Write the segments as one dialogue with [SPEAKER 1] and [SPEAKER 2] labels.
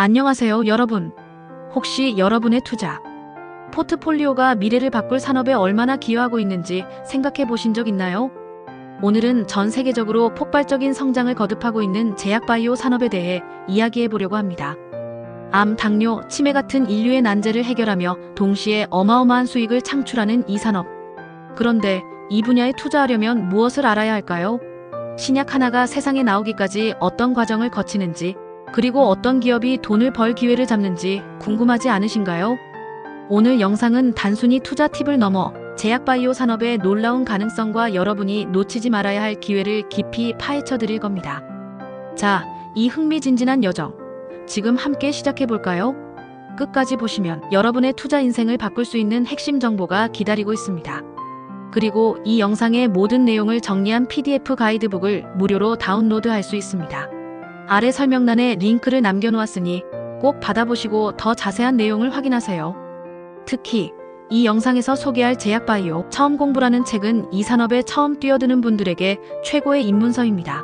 [SPEAKER 1] 안녕하세요, 여러분. 혹시 여러분의 투자 포트폴리오가 미래를 바꿀 산업에 얼마나 기여하고 있는지 생각해 보신 적 있나요? 오늘은 전 세계적으로 폭발적인 성장을 거듭하고 있는 제약바이오 산업에 대해 이야기해 보려고 합니다. 암, 당뇨, 치매 같은 인류의 난제를 해결하며 동시에 어마어마한 수익을 창출하는 이 산업. 그런데 이 분야에 투자하려면 무엇을 알아야 할까요? 신약 하나가 세상에 나오기까지 어떤 과정을 거치는지, 그리고 어떤 기업이 돈을 벌 기회를 잡는지 궁금하지 않으신가요? 오늘 영상은 단순히 투자 팁을 넘어 제약바이오 산업의 놀라운 가능성과 여러분이 놓치지 말아야 할 기회를 깊이 파헤쳐 드릴 겁니다. 자, 이 흥미진진한 여정. 지금 함께 시작해 볼까요? 끝까지 보시면 여러분의 투자 인생을 바꿀 수 있는 핵심 정보가 기다리고 있습니다. 그리고 이 영상의 모든 내용을 정리한 PDF 가이드북을 무료로 다운로드할 수 있습니다. 아래 설명란에 링크를 남겨놓았으니 꼭 받아보시고 더 자세한 내용을 확인하세요. 특히 이 영상에서 소개할 제약바이오 처음 공부라는 책은 이 산업에 처음 뛰어드는 분들에게 최고의 입문서입니다.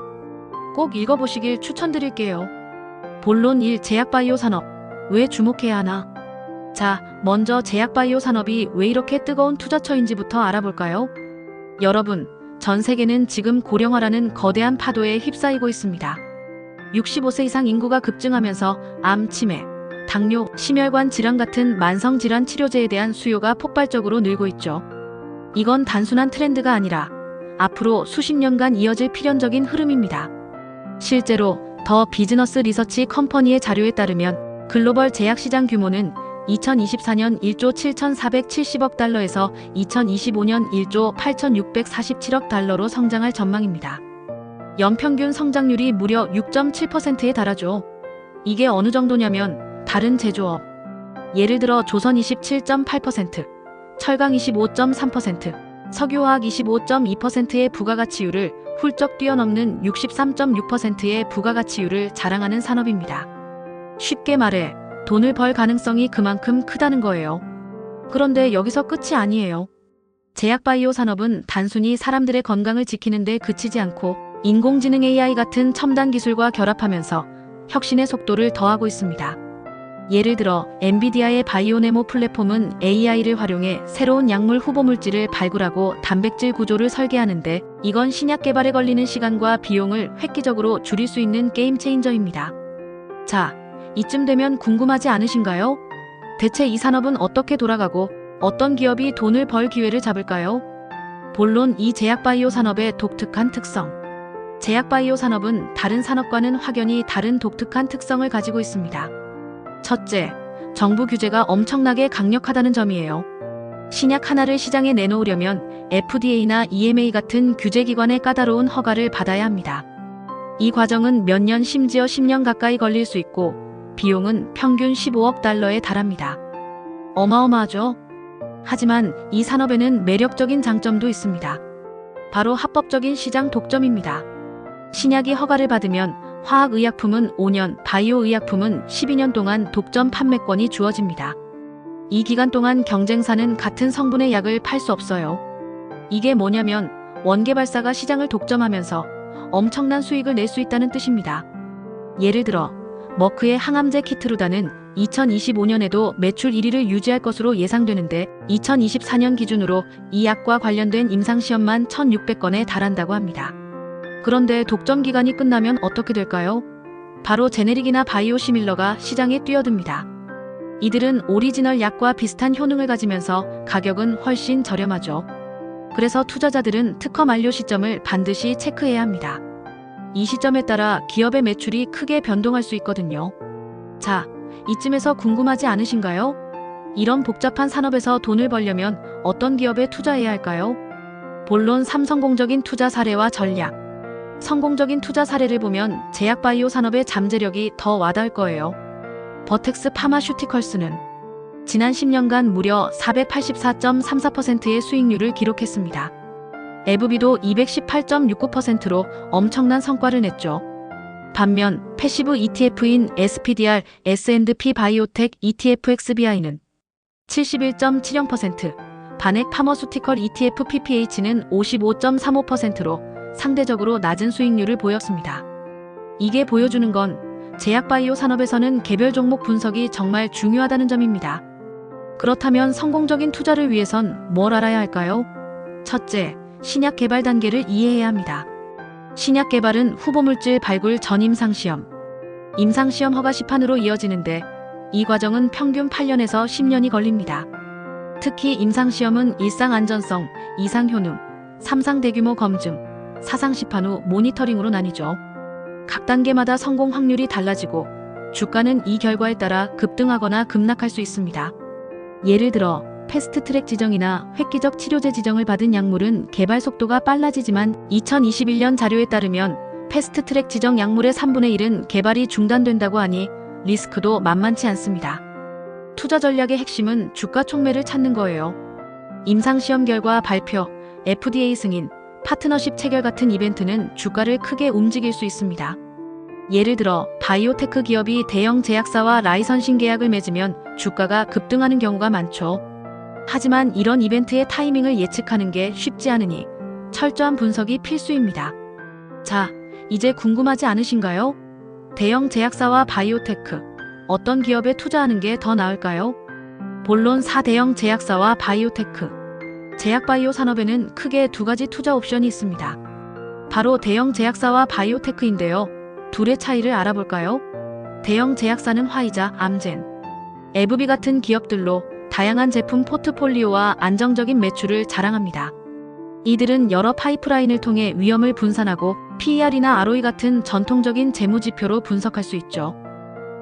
[SPEAKER 1] 꼭 읽어보시길 추천드릴게요. 본론 1 제약바이오 산업 왜 주목해야 하나? 자, 먼저 제약바이오 산업이 왜 이렇게 뜨거운 투자처인지부터 알아볼까요? 여러분, 전 세계는 지금 고령화라는 거대한 파도에 휩싸이고 있습니다. 65세 이상 인구가 급증하면서 암, 치매, 당뇨, 심혈관 질환 같은 만성 질환 치료제에 대한 수요가 폭발적으로 늘고 있죠. 이건 단순한 트렌드가 아니라 앞으로 수십 년간 이어질 필연적인 흐름입니다. 실제로 더 비즈너스 리서치 컴퍼니의 자료에 따르면 글로벌 제약 시장 규모는 2024년 1조 7,470억 달러에서 2025년 1조 8,647억 달러로 성장할 전망입니다. 연평균 성장률이 무려 6.7%에 달하죠. 이게 어느 정도냐면 다른 제조업, 예를 들어 조선 27.8%, 철강 25.3%, 석유화학 25.2%의 부가가치율을 훌쩍 뛰어넘는 63.6%의 부가가치율을 자랑하는 산업입니다. 쉽게 말해 돈을 벌 가능성이 그만큼 크다는 거예요. 그런데 여기서 끝이 아니에요. 제약바이오 산업은 단순히 사람들의 건강을 지키는 데 그치지 않고 인공지능 AI 같은 첨단 기술과 결합하면서 혁신의 속도를 더하고 있습니다. 예를 들어 엔비디아의 바이오네모 플랫폼은 AI를 활용해 새로운 약물 후보 물질을 발굴하고 단백질 구조를 설계하는데 이건 신약 개발에 걸리는 시간과 비용을 획기적으로 줄일 수 있는 게임 체인저입니다. 자, 이쯤 되면 궁금하지 않으신가요? 대체 이 산업은 어떻게 돌아가고 어떤 기업이 돈을 벌 기회를 잡을까요? 본론 이 제약바이오 산업의 독특한 특성. 제약바이오 산업은 다른 산업과는 확연히 다른 독특한 특성을 가지고 있습니다. 첫째, 정부 규제가 엄청나게 강력하다는 점이에요. 신약 하나를 시장에 내놓으려면 FDA나 EMA 같은 규제기관의 까다로운 허가를 받아야 합니다. 이 과정은 몇 년 심지어 10년 가까이 걸릴 수 있고 비용은 평균 15억 달러에 달합니다. 어마어마하죠? 하지만 이 산업에는 매력적인 장점도 있습니다. 바로 합법적인 시장 독점입니다. 신약이 허가를 받으면 화학의약품은 5년, 바이오의약품은 12년 동안 독점 판매권이 주어집니다. 이 기간 동안 경쟁사는 같은 성분의 약을 팔 수 없어요. 이게 뭐냐면 원개발사가 시장을 독점하면서 엄청난 수익을 낼 수 있다는 뜻입니다. 예를 들어 머크의 항암제 키트루다는 2025년에도 매출 1위를 유지할 것으로 예상되는데 2024년 기준으로 이 약과 관련된 임상시험만 1,600건에 달한다고 합니다. 그런데 독점 기간이 끝나면 어떻게 될까요? 바로 제네릭이나 바이오시밀러가 시장에 뛰어듭니다. 이들은 오리지널 약과 비슷한 효능을 가지면서 가격은 훨씬 저렴하죠. 그래서 투자자들은 특허 만료 시점을 반드시 체크해야 합니다. 이 시점에 따라 기업의 매출이 크게 변동할 수 있거든요. 자, 이쯤에서 궁금하지 않으신가요? 이런 복잡한 산업에서 돈을 벌려면 어떤 기업에 투자해야 할까요? 본론 3성공적인 투자 사례와 전략. 성공적인 투자 사례를 보면 제약바이오 산업의 잠재력이 더 와닿을 거예요. 버텍스 파마슈티컬스는 지난 10년간 무려 484.34%의 수익률을 기록했습니다. 에브비도 218.69%로 엄청난 성과를 냈죠. 반면 패시브 ETF인 SPDR S&P 바이오텍 ETF XBI는 71.70%, 반액 파머수티컬 ETF PPH는 55.35%로 상대적으로 낮은 수익률을 보였습니다. 이게 보여주는 건 제약바이오 산업에서는 개별 종목 분석이 정말 중요하다는 점입니다. 그렇다면 성공적인 투자를 위해선 뭘 알아야 할까요? 첫째, 신약 개발 단계를 이해해야 합니다. 신약 개발은 후보물질 발굴 전 임상시험, 임상시험 허가 시판으로 이어지는데 이 과정은 평균 8년에서 10년이 걸립니다. 특히 임상시험은 일상 안전성, 이상 효능, 3상 대규모 검증, 사상 시판 후 모니터링으로 나뉘죠. 각 단계마다 성공 확률이 달라지고 주가는 이 결과에 따라 급등하거나 급락할 수 있습니다. 예를 들어 패스트트랙 지정이나 획기적 치료제 지정을 받은 약물은 개발 속도가 빨라지지만 2021년 자료에 따르면 패스트트랙 지정 약물의 3분의 1은 개발이 중단된다고 하니 리스크도 만만치 않습니다. 투자 전략의 핵심은 주가 촉매를 찾는 거예요. 임상시험 결과 발표, FDA 승인, 파트너십 체결 같은 이벤트는 주가를 크게 움직일 수 있습니다. 예를 들어 바이오테크 기업이 대형 제약사와 라이선싱 계약을 맺으면 주가가 급등하는 경우가 많죠. 하지만 이런 이벤트의 타이밍을 예측하는 게 쉽지 않으니 철저한 분석이 필수입니다. 자, 이제 궁금하지 않으신가요? 대형 제약사와 바이오테크, 어떤 기업에 투자하는 게 더 나을까요? 본론 4대형 제약사와 바이오테크. 제약바이오 산업에는 크게 두 가지 투자 옵션이 있습니다. 바로 대형 제약사와 바이오테크인데요. 둘의 차이를 알아볼까요? 대형 제약사는 화이자, 암젠, 에브비 같은 기업들로 다양한 제품 포트폴리오와 안정적인 매출을 자랑합니다. 이들은 여러 파이프라인을 통해 위험을 분산하고 PER이나 ROE 같은 전통적인 재무지표로 분석할 수 있죠.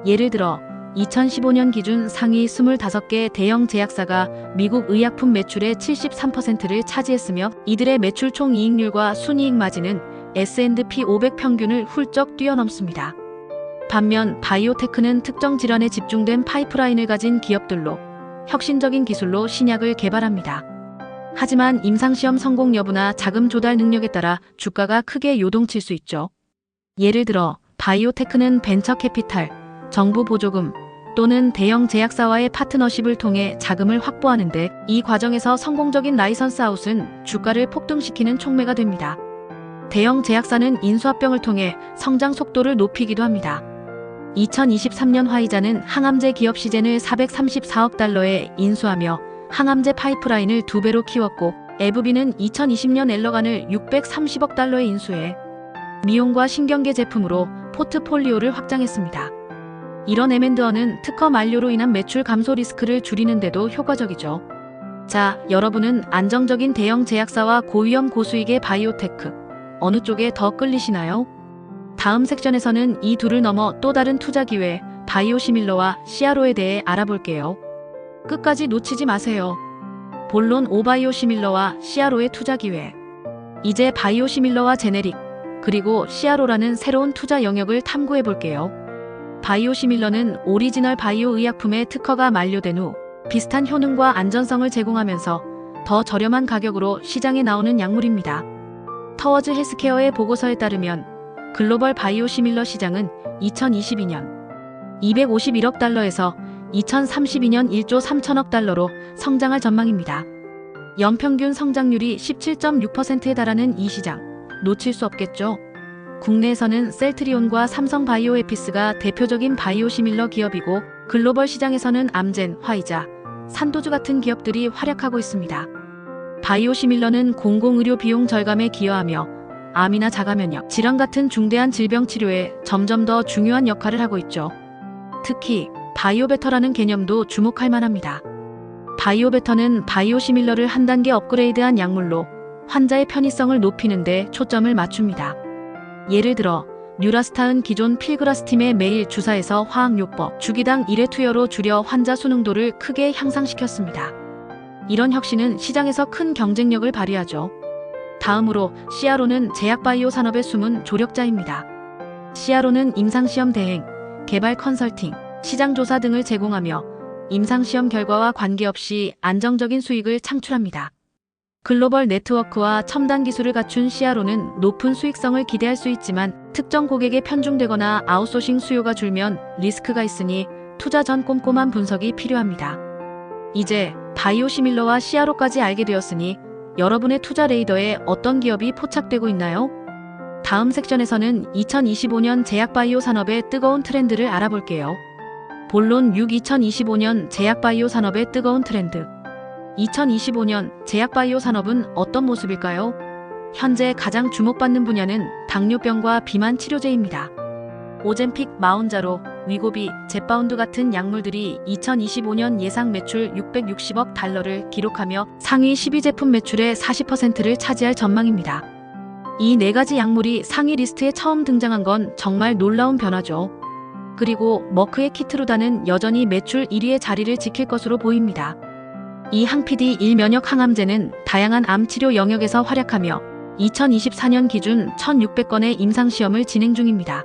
[SPEAKER 1] 예를 들어 2015년 기준 상위 25개 대형 제약사가 미국 의약품 매출의 73%를 차지했으며 이들의 매출 총 이익률과 순이익 마진은 S&P 500 평균을 훌쩍 뛰어넘습니다. 반면 바이오테크는 특정 질환에 집중된 파이프라인을 가진 기업들로 혁신적인 기술로 신약을 개발합니다. 하지만 임상시험 성공 여부나 자금 조달 능력에 따라 주가가 크게 요동칠 수 있죠. 예를 들어 바이오테크는 벤처 캐피탈, 정부 보조금 또는 대형 제약사와의 파트너십을 통해 자금을 확보하는데 이 과정에서 성공적인 라이선스 아웃은 주가를 폭등시키는 촉매가 됩니다. 대형 제약사는 인수합병을 통해 성장 속도를 높이기도 합니다. 2023년 화이자는 항암제 기업 시젠을 434억 달러에 인수하며 항암제 파이프라인을 두 배로 키웠고 에브비는 2020년 엘러간을 630억 달러에 인수해 미용과 신경계 제품으로 포트폴리오를 확장했습니다. 이런 M&A는 특허 만료로 인한 매출 감소 리스크를 줄이는데도 효과적이죠. 자, 여러분은 안정적인 대형 제약사와 고위험 고수익의 바이오테크 어느 쪽에 더 끌리시나요? 다음 섹션에서는 이 둘을 넘어 또 다른 투자 기회 바이오시밀러와 CRO에 대해 알아볼게요. 끝까지 놓치지 마세요. 본론 오바이오시밀러와 CRO의 투자 기회. 이제 바이오시밀러와 제네릭 그리고 CRO라는 새로운 투자 영역을 탐구해 볼게요. 바이오시밀러는 오리지널 바이오 의약품의 특허가 만료된 후 비슷한 효능과 안전성을 제공하면서 더 저렴한 가격으로 시장에 나오는 약물입니다. 터워즈 헬스케어의 보고서에 따르면 글로벌 바이오시밀러 시장은 2022년 251억 달러에서 2032년 1조 3천억 달러로 성장할 전망입니다. 연평균 성장률이 17.6%에 달하는 이 시장 놓칠 수 없겠죠. 국내에서는 셀트리온과 삼성 바이오에피스가 대표적인 바이오시밀러 기업이고 글로벌 시장에서는 암젠, 화이자, 산도주 같은 기업들이 활약하고 있습니다. 바이오시밀러는 공공의료 비용 절감에 기여하며 암이나 자가면역, 질환 같은 중대한 질병 치료에 점점 더 중요한 역할을 하고 있죠. 특히 바이오베터라는 개념도 주목할 만합니다. 바이오베터는 바이오시밀러를 한 단계 업그레이드한 약물로 환자의 편의성을 높이는 데 초점을 맞춥니다. 예를 들어 뉴라스타은 기존 필그라스팀의 매일 주사에서 화학요법 주기당 1회 투여로 줄여 환자 수능도를 크게 향상시켰습니다. 이런 혁신은 시장에서 큰 경쟁력을 발휘하죠. 다음으로 CRO는 제약바이오 산업의 숨은 조력자입니다. CRO는 임상시험 대행, 개발 컨설팅, 시장조사 등을 제공하며 임상시험 결과와 관계없이 안정적인 수익을 창출합니다. 글로벌 네트워크와 첨단 기술을 갖춘 CRO는 높은 수익성을 기대할 수 있지만 특정 고객에 편중되거나 아웃소싱 수요가 줄면 리스크가 있으니 투자 전 꼼꼼한 분석이 필요합니다. 이제 바이오시밀러와 CRO까지 알게 되었으니 여러분의 투자 레이더에 어떤 기업이 포착되고 있나요? 다음 섹션에서는 2025년 제약바이오 산업의 뜨거운 트렌드를 알아볼게요. 본론 6 2025년 제약바이오 산업의 뜨거운 트렌드. 2025년 제약바이오 산업은 어떤 모습일까요? 현재 가장 주목받는 분야는 당뇨병과 비만 치료제입니다. 오젠픽, 마운자로, 위고비, 제파운드 같은 약물들이 2025년 예상 매출 660억 달러를 기록하며 상위 12제품 매출의 40%를 차지할 전망입니다. 이 네 가지 약물이 상위 리스트에 처음 등장한 건 정말 놀라운 변화죠. 그리고 머크의 키트루다는 여전히 매출 1위의 자리를 지킬 것으로 보입니다. 이 항피디 1면역 항암제는 다양한 암 치료 영역에서 활약하며 2024년 기준 1,600건의 임상시험을 진행 중입니다.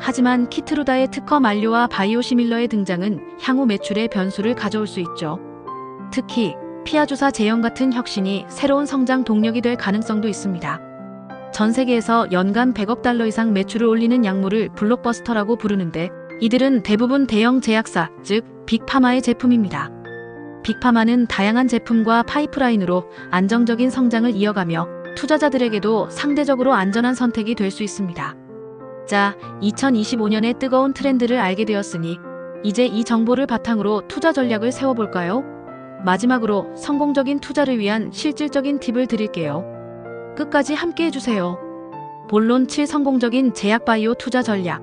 [SPEAKER 1] 하지만 키트루다의 특허 만료와 바이오시밀러의 등장은 향후 매출의 변수를 가져올 수 있죠. 특히 피아주사 제형 같은 혁신이 새로운 성장 동력이 될 가능성도 있습니다. 전 세계에서 연간 100억 달러 이상 매출을 올리는 약물을 블록버스터라고 부르는데 이들은 대부분 대형 제약사, 즉 빅파마의 제품입니다. 빅파마는 다양한 제품과 파이프라인으로 안정적인 성장을 이어가며 투자자들에게도 상대적으로 안전한 선택이 될 수 있습니다. 자, 2025년의 뜨거운 트렌드를 알게 되었으니 이제 이 정보를 바탕으로 투자 전략을 세워볼까요? 마지막으로 성공적인 투자를 위한 실질적인 팁을 드릴게요. 끝까지 함께 해주세요. 본론 7 성공적인 제약바이오 투자 전략.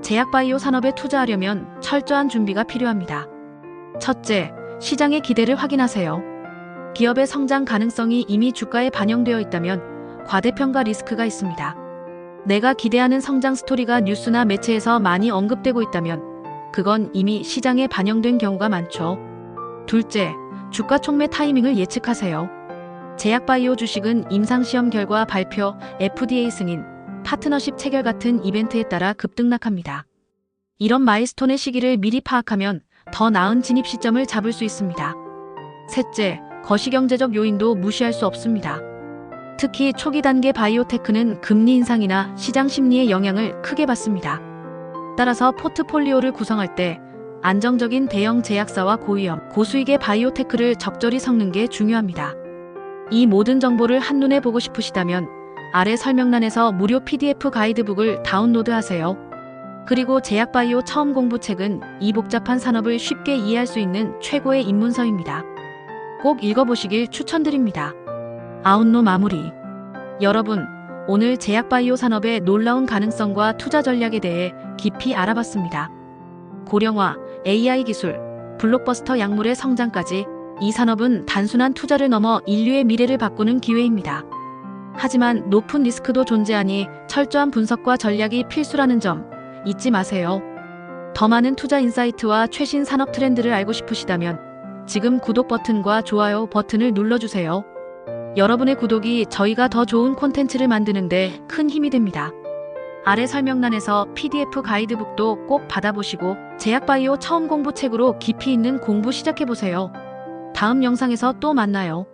[SPEAKER 1] 제약바이오 산업에 투자하려면 철저한 준비가 필요합니다. 첫째, 시장의 기대를 확인하세요. 기업의 성장 가능성이 이미 주가에 반영되어 있다면 과대평가 리스크가 있습니다. 내가 기대하는 성장 스토리가 뉴스나 매체에서 많이 언급되고 있다면 그건 이미 시장에 반영된 경우가 많죠. 둘째, 주가 촉매 타이밍을 예측하세요. 제약바이오 주식은 임상시험 결과 발표, FDA 승인, 파트너십 체결 같은 이벤트에 따라 급등락합니다. 이런 마일스톤의 시기를 미리 파악하면 더 나은 진입 시점을 잡을 수 있습니다. 셋째, 거시경제적 요인도 무시할 수 없습니다. 특히 초기 단계 바이오테크는 금리 인상이나 시장 심리의 영향을 크게 받습니다. 따라서 포트폴리오를 구성할 때 안정적인 대형 제약사와 고위험, 고수익의 바이오테크를 적절히 섞는 게 중요합니다. 이 모든 정보를 한눈에 보고 싶으시다면 아래 설명란에서 무료 PDF 가이드북을 다운로드하세요. 그리고 제약바이오 처음 공부책은 이 복잡한 산업을 쉽게 이해할 수 있는 최고의 입문서입니다. 꼭 읽어보시길 추천드립니다. 아웃로 마무리. 여러분, 오늘 제약바이오 산업의 놀라운 가능성과 투자 전략에 대해 깊이 알아봤습니다. 고령화, AI 기술, 블록버스터 약물의 성장까지 이 산업은 단순한 투자를 넘어 인류의 미래를 바꾸는 기회입니다. 하지만 높은 리스크도 존재하니 철저한 분석과 전략이 필수라는 점 잊지 마세요. 더 많은 투자 인사이트와 최신 산업 트렌드를 알고 싶으시다면 지금 구독 버튼과 좋아요 버튼을 눌러주세요. 여러분의 구독이 저희가 더 좋은 콘텐츠를 만드는데 큰 힘이 됩니다. 아래 설명란에서 PDF 가이드북도 꼭 받아보시고 제약바이오 처음 공부 책으로 깊이 있는 공부 시작해보세요. 다음 영상에서 또 만나요.